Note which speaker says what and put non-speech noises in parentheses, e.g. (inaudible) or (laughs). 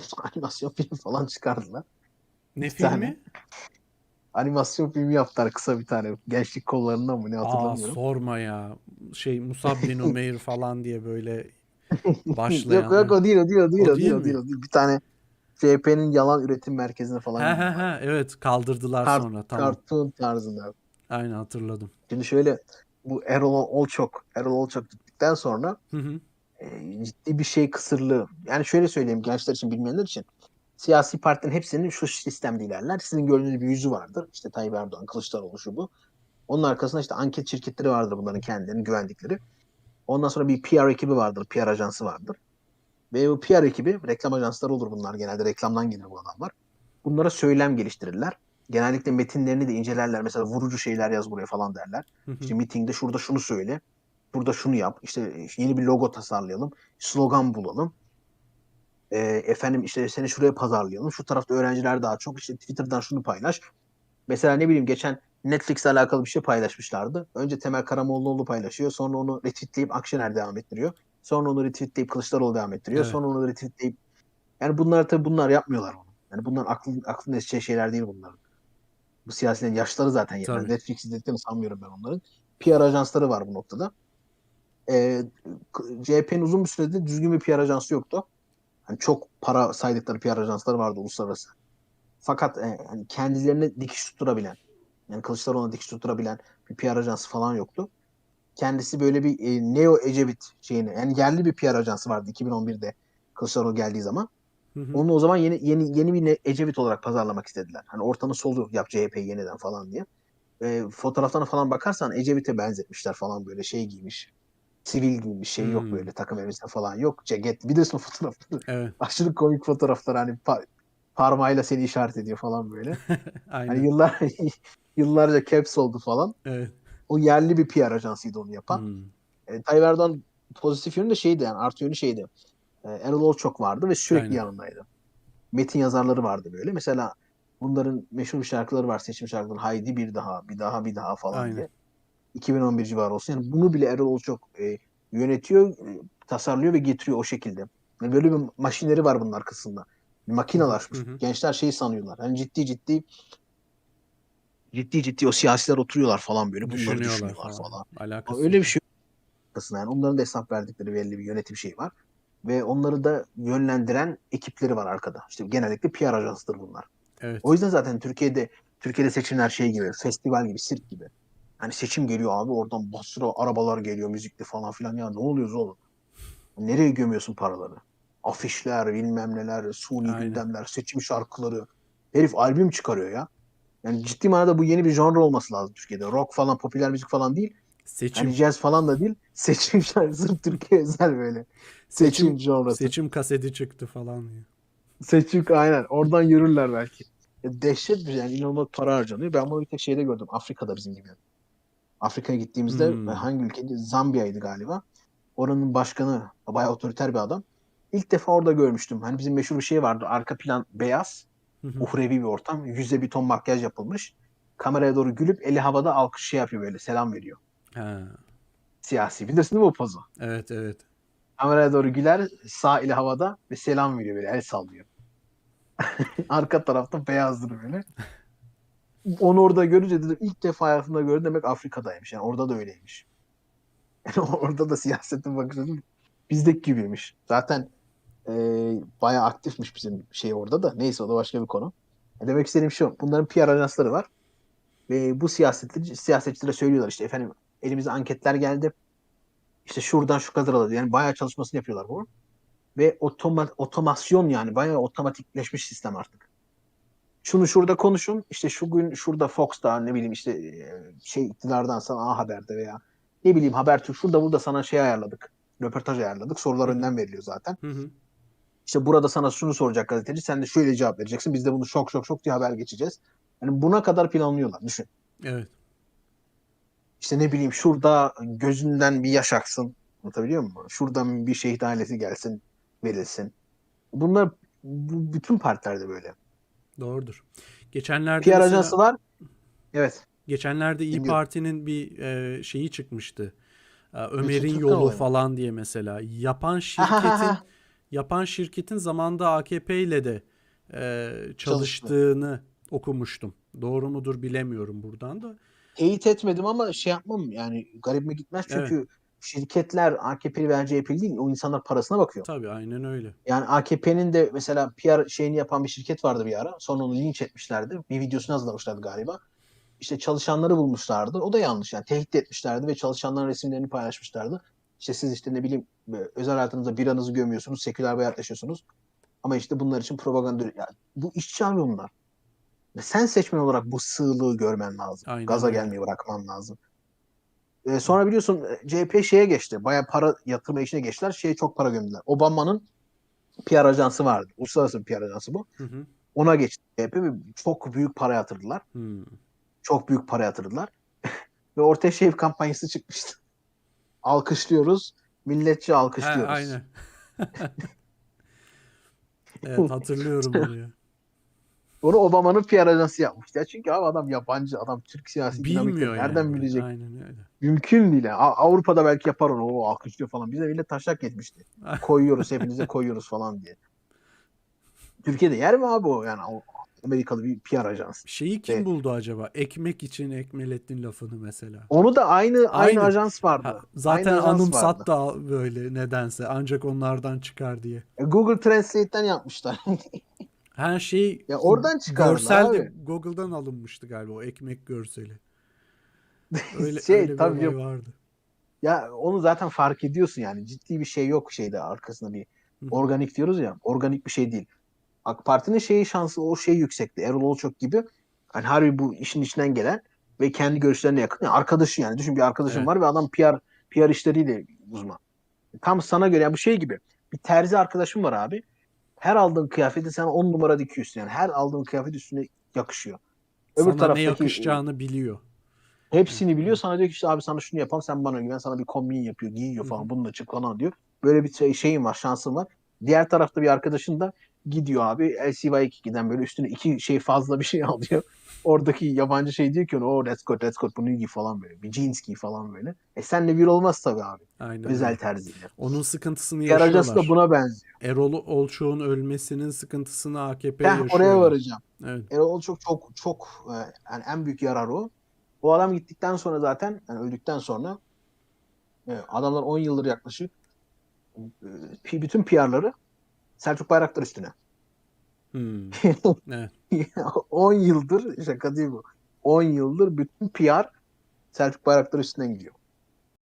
Speaker 1: (laughs) animasyon film falan çıkardılar.
Speaker 2: Ne
Speaker 1: Bir
Speaker 2: filmi?
Speaker 1: tane. Animasyon filmi yaptılar kısa bir tane. Gençlik kollarından mı ne
Speaker 2: Aa
Speaker 1: hatırlamıyorum.
Speaker 2: sorma ya. Şey Musab bin Umeyr (laughs) falan diye böyle
Speaker 1: Yok
Speaker 2: başlayan.
Speaker 1: yok o değil o değil o değil
Speaker 2: O
Speaker 1: o değil
Speaker 2: değil
Speaker 1: o değil o değil. Bir tane CHP'nin yalan üretim merkezine falan
Speaker 2: He he evet kaldırdılar
Speaker 1: Kart-
Speaker 2: sonra tamam.
Speaker 1: Cartoon tarzında.
Speaker 2: Aynen hatırladım.
Speaker 1: Şimdi şöyle bu Erol Olçok, Erol Olçok gittikten sonra
Speaker 2: Hı hı.
Speaker 1: E, ciddi bir şey kısırlığı. Yani şöyle söyleyeyim gençler için bilmeyenler için. Siyasi partilerin hepsinin şu sistemde ilerler. Sizin gördüğünüz bir yüzü vardır. İşte Tayyip Erdoğan, Kılıçdaroğlu şu bu. Onun arkasında işte anket şirketleri vardır bunların kendilerinin güvendikleri. Ondan sonra bir PR ekibi vardır, PR ajansı vardır. Ve bu PR ekibi, reklam ajansları olur bunlar genelde reklamdan gelir bu adamlar. Bunlara söylem geliştirirler. Genellikle metinlerini de incelerler. Mesela vurucu şeyler yaz buraya falan derler.
Speaker 2: Hı hı.
Speaker 1: İşte mitingde şurada şunu söyle. Burada şunu yap. İşte yeni bir logo tasarlayalım. Slogan bulalım. Ee, efendim işte seni şuraya pazarlayalım. Şu tarafta öğrenciler daha çok. İşte Twitter'dan şunu paylaş. Mesela ne bileyim geçen Netflix'le alakalı bir şey paylaşmışlardı. Önce Temel Karamollaoğlu paylaşıyor. Sonra onu retweetleyip Akşener devam ettiriyor. Sonra onu retweetleyip Kılıçdaroğlu devam ettiriyor.
Speaker 2: Evet.
Speaker 1: Sonra onu retweetleyip yani bunlar tabii bunlar yapmıyorlar bunu. Yani bunlar aklı, aklında yetişeceği şeyler değil bunların. Bu siyasilerin yaşları zaten.
Speaker 2: Tabii.
Speaker 1: Netflix izlediklerini sanmıyorum ben onların. PR ajansları var bu noktada. Ee, k- CHP'nin uzun bir süredir düzgün bir PR ajansı yoktu. Hani çok para saydıkları PR ajansları vardı uluslararası. Fakat e, hani kendilerine dikiş tutturabilen, yani Kılıçdaroğlu'na dikiş tutturabilen bir PR ajansı falan yoktu. Kendisi böyle bir e, Neo Ecevit şeyini, yani yerli bir PR ajansı vardı 2011'de Kılıçdaroğlu geldiği zaman.
Speaker 2: Hı hı.
Speaker 1: Onu o zaman yeni yeni yeni bir Ecevit olarak pazarlamak istediler. Hani ortanın solu yap CHP yeniden falan diye. E, fotoğraflarına falan bakarsan Ecevit'e benzetmişler falan böyle şey giymiş. Sivil giymiş şey yok
Speaker 2: Hmm.
Speaker 1: böyle takım elbise falan yok. Ceket bilirsin fotoğrafları.
Speaker 2: Evet. (laughs)
Speaker 1: Aşırı komik fotoğraflar hani pa- parmağıyla seni işaret ediyor falan böyle. (laughs)
Speaker 2: Aynen.
Speaker 1: Hani yıllar (laughs) yıllarca caps oldu falan.
Speaker 2: Evet.
Speaker 1: O yerli bir PR ajansıydı onu yapan.
Speaker 2: Hmm.
Speaker 1: E, Tayyip Erdoğan pozitif yönü de şeydi yani artı yönü şeydi. E, Erol Olçok vardı ve sürekli
Speaker 2: Aynen.
Speaker 1: yanındaydı. Metin yazarları vardı böyle. Mesela bunların meşhur bir şarkıları var seçim şarkıları. Haydi bir daha, bir daha, bir daha falan
Speaker 2: Aynen.
Speaker 1: diye. 2011 civarı olsun. Yani bunu bile Erol Olçok e, yönetiyor, e, tasarlıyor ve getiriyor o şekilde. Yani böyle bir maşineri var bunun arkasında. Makinalaşmış.
Speaker 2: Hı hı.
Speaker 1: Gençler şeyi sanıyorlar. Yani ciddi ciddi ciddi ciddi o siyasiler oturuyorlar falan böyle. Bunları
Speaker 2: Düşünüyorlar
Speaker 1: düşünüyorlar
Speaker 2: falan.
Speaker 1: falan.
Speaker 2: Alakası
Speaker 1: Ama öyle bir şey arkasında. Yani onların da hesap verdikleri belli bir yönetim şeyi var. Ve onları da yönlendiren ekipleri var arkada. İşte genellikle PR ajansıdır bunlar.
Speaker 2: Evet.
Speaker 1: O yüzden zaten Türkiye'de Türkiye'de seçimler şey gibi, festival gibi, sirk gibi. Hani seçim geliyor abi oradan basra arabalar geliyor müzikli falan filan ya ne oluyoruz oğlum? Nereye gömüyorsun paraları? Afişler, bilmem neler, suni
Speaker 2: Aynen.
Speaker 1: gündemler, seçim şarkıları. Herif albüm çıkarıyor ya. Yani ciddi manada bu yeni bir genre olması lazım Türkiye'de. Rock falan, popüler müzik falan değil.
Speaker 2: Seçim
Speaker 1: Hani jazz falan da değil. (laughs) Seçim şarkısı sırf Türkiye özel böyle. Seçim,
Speaker 2: seçim
Speaker 1: genresi.
Speaker 2: seçim kaseti çıktı falan diye.
Speaker 1: Seçim aynen. Oradan yürürler belki. Ya dehşet bir yani inanılmaz para harcanıyor. Ben bunu bir tek şeyde gördüm. Afrika'da bizim gibi. Afrika'ya gittiğimizde
Speaker 2: Hmm.
Speaker 1: hangi ülkeydi? Zambiya'ydı galiba. Oranın başkanı bayağı otoriter bir adam. İlk defa orada görmüştüm. Hani bizim meşhur bir şey vardı. Arka plan beyaz. Uhrevi bir ortam. Yüze bir ton makyaj yapılmış. Kameraya doğru gülüp eli havada alkış şey yapıyor böyle. Selam veriyor.
Speaker 2: Ha.
Speaker 1: Siyasi. Bilirsin değil mi o pozu?
Speaker 2: Evet evet.
Speaker 1: Kameraya doğru güler. Sağ eli havada ve selam veriyor böyle. El sallıyor. (laughs) Arka tarafta beyazdır böyle. Onu orada görünce dedim ilk defa hayatımda gördüm demek Afrika'daymış. Yani orada da öyleymiş. Yani (laughs) orada da siyasetin bakış açısı bizdeki gibiymiş. Zaten e, bayağı aktifmiş bizim şey orada da. Neyse o da başka bir konu. E, demek istediğim şu. Bunların PR ajansları var. Ve bu siyasetçi, siyasetçilere söylüyorlar işte efendim elimize anketler geldi. İşte şuradan şu kadar alır. Yani bayağı çalışmasını yapıyorlar bu. Ve otoma, otomasyon yani bayağı otomatikleşmiş sistem artık. Şunu şurada konuşun. işte şu gün şurada Fox'ta ne bileyim işte e, şey iktidardan sana A Haber'de veya ne bileyim Habertürk şurada burada sana şey ayarladık. Röportaj ayarladık. Sorular önden veriliyor zaten.
Speaker 2: Hı hı.
Speaker 1: İşte burada sana şunu soracak gazeteci. Sen de şöyle cevap vereceksin. Biz de bunu şok şok şok diye haber geçeceğiz. Yani buna kadar planlıyorlar. Düşün.
Speaker 2: Evet.
Speaker 1: İşte ne bileyim şurada gözünden bir yaş aksın. Anlatabiliyor muyum? Şuradan bir şehit ailesi gelsin, verilsin. Bunlar bu, bütün partilerde böyle.
Speaker 2: Doğrudur. Geçenlerde
Speaker 1: PR
Speaker 2: mesela
Speaker 1: ajansı var. Evet.
Speaker 2: geçenlerde İyi. Parti'nin bir e, şeyi çıkmıştı. E, Ömer'in yolu falan diye mesela. Yapan (laughs) şirketin yapan şirketin zamanda AKP ile de e, çalıştığını okumuştum. Doğru mudur bilemiyorum buradan da.
Speaker 1: Teyit etmedim ama şey yapmam yani garibime gitmez çünkü şirketler AKP'li veya CHP'li değil o insanlar parasına bakıyor.
Speaker 2: Tabii aynen öyle.
Speaker 1: Yani AKP'nin de mesela PR şeyini yapan bir şirket vardı bir ara. Sonra onu linç etmişlerdi. Bir videosunu hazırlamışlardı galiba. İşte çalışanları bulmuşlardı. O da yanlış yani. Tehdit etmişlerdi ve çalışanların resimlerini paylaşmışlardı. İşte siz işte ne bileyim e, özel hayatınızda biranızı gömüyorsunuz, seküler bir hayat yaşıyorsunuz. Ama işte bunlar için propaganda. Yani bu işçi abi bunlar. Ve sen seçmen olarak bu sığlığı görmen lazım.
Speaker 2: Aynen
Speaker 1: Gaza
Speaker 2: öyle.
Speaker 1: gelmeyi bırakman lazım. E, sonra biliyorsun e, CHP şeye geçti. Bayağı para yatırma işine geçtiler. Şeye çok para gömdüler. Obama'nın PR ajansı vardı. Uluslararası bir PR ajansı bu.
Speaker 2: Hı hı.
Speaker 1: Ona geçti CHP ve çok büyük para yatırdılar.
Speaker 2: Hmm.
Speaker 1: Çok büyük para yatırdılar. (laughs) ve ortaya şey kampanyası çıkmıştı. Alkışlıyoruz. Milletçe alkışlıyoruz.
Speaker 2: aynen. (laughs) evet hatırlıyorum (laughs) onu ya.
Speaker 1: Onu Obama'nın PR ajansı yapmıştı. Ya çünkü abi adam yabancı, adam Türk siyasi dinamikleri nereden
Speaker 2: yani.
Speaker 1: bilecek?
Speaker 2: Aynen öyle.
Speaker 1: Mümkün değil. Avrupa'da belki yapar onu. O alkışlıyor falan. Bize millet taşak etmişti. (laughs) koyuyoruz hepinize koyuyoruz falan diye. Türkiye'de yer mi abi o? Yani o Amerikalı bir PR ajansı.
Speaker 2: Şeyi kim
Speaker 1: Evet.
Speaker 2: buldu acaba? Ekmek için Ekmelettin lafını mesela.
Speaker 1: Onu da aynı aynı,
Speaker 2: Aynı.
Speaker 1: ajans vardı.
Speaker 2: Ha, zaten
Speaker 1: ajans
Speaker 2: anımsat
Speaker 1: vardı.
Speaker 2: da böyle nedense. Ancak onlardan çıkar diye.
Speaker 1: E, Google Translate'ten yapmışlar. (laughs)
Speaker 2: Her şey
Speaker 1: Ya oradan
Speaker 2: görsel de. Google'dan alınmıştı galiba o ekmek görseli. (laughs) Öyle,
Speaker 1: Şey,
Speaker 2: öyle bir
Speaker 1: tabii yok.
Speaker 2: vardı.
Speaker 1: ya onu zaten fark ediyorsun yani. Ciddi bir şey yok şeyde arkasında bir
Speaker 2: Hı
Speaker 1: organik diyoruz ya. Organik bir şey değil. AK Parti'nin şeyi şansı o şey yüksekti. Erol Olçok gibi. Hani harbi bu işin içinden gelen ve kendi görüşlerine yakın. Yani arkadaşı yani. Düşün bir arkadaşım
Speaker 2: Evet.
Speaker 1: var ve adam PR PR işleriyle uzman. Tam sana göre yani bu şey gibi. Bir terzi arkadaşım var abi. Her aldığın kıyafeti sen 10 numara dikiyorsun yani. Her aldığın kıyafet üstüne yakışıyor. Öbür
Speaker 2: Sana ne yakışacağını biliyor.
Speaker 1: hepsini biliyor. Sana diyor ki işte abi sana şunu yapalım sen bana güven. Sana bir kombin yapıyor, giyiyor falan. çık falan diyor. Böyle bir şey, şeyin var, şansın var. Diğer tarafta bir arkadaşın da gidiyor abi LCY2'den böyle üstüne iki şey fazla bir şey (laughs) alıyor. Oradaki yabancı şey diyor ki ona oh let's go let's go bunu giy falan böyle. Bir jeans giy falan böyle. E senle bir olmaz tabii abi.
Speaker 2: Aynen.
Speaker 1: Özel terziyle.
Speaker 2: Onun sıkıntısını
Speaker 1: PR ajansı da
Speaker 2: yaşıyorlar.
Speaker 1: buna benziyor.
Speaker 2: Erol Olçok'un ölmesinin sıkıntısını AKP
Speaker 1: Ben
Speaker 2: yaşıyor.
Speaker 1: oraya varacağım.
Speaker 2: Evet.
Speaker 1: Erol çok çok çok e, yani en büyük yarar o. Bu adam gittikten sonra zaten yani öldükten sonra e, adamlar 10 yıldır yaklaşık bütün PR'ları Selçuk Bayraktar üstüne.
Speaker 2: Hmm. (laughs) Evet.
Speaker 1: 10 yıldır şaka değil bu. 10 yıldır bütün PR Selçuk Bayraktar üstünden gidiyor.